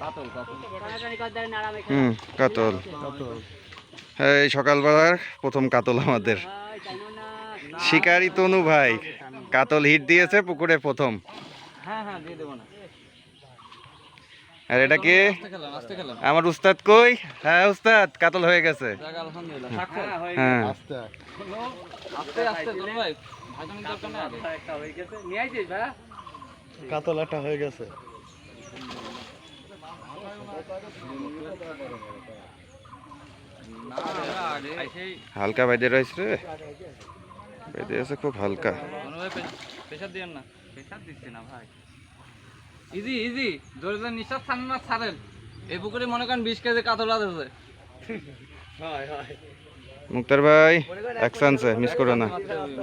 কাতল কাতল। হুম কাতল। হ্যাঁ এই সকালবেলার প্রথম কাতল আমাদের। শিকারি তনু ভাই কাতল হিট দিয়েছে পুকুরে প্রথম। হ্যাঁ হ্যাঁ দিয়ে দেবো না। আর এটা কে? আমার উস্তাদ কই? হ্যাঁ উস্তাদ কাতল হয়ে গেছে। হ্যাঁ কাতল একটা হয়ে গেছে। হালকা বাইদে রয়েছে রে। বাইদে আছে খুব হালকা। প্রেশার দিয়েন না। প্রেশার দিচ্ছি না ভাই। Easy easy. জোরে জোরে নিঃশ্বাস ছাড়েন না ছাড়েন। এই পুকুরে মনে করেন বিশ কেজি কাতল আছে মুক্তার ভাই অ্যাকশনসে মিস করো না।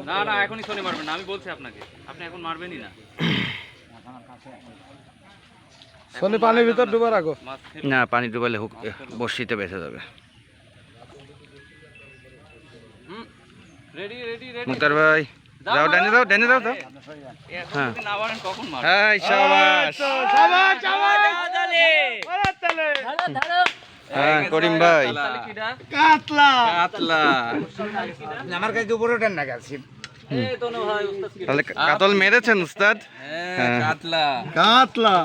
না না এখনই শনি মারবেন না আমি বলছি আপনাকে। আপনি এখন মারবেনই না। শনি পানির ভিতর ডুবার আগো? মাছ না পানি ডুবালে হুক বর্ষিতে বেঁচে যাবে। Ready ready ready. মুক্তার ভাই যাও ডানে যাও ডানে যাও যাও হ্যাঁ। হ্যাঁ করিম ভাই। কাতলা। কাতলা। আমার কাছে না তাহলে কাতল মেরেছেন উস্তাদ? হ্যাঁ কাতলা। কাতলা।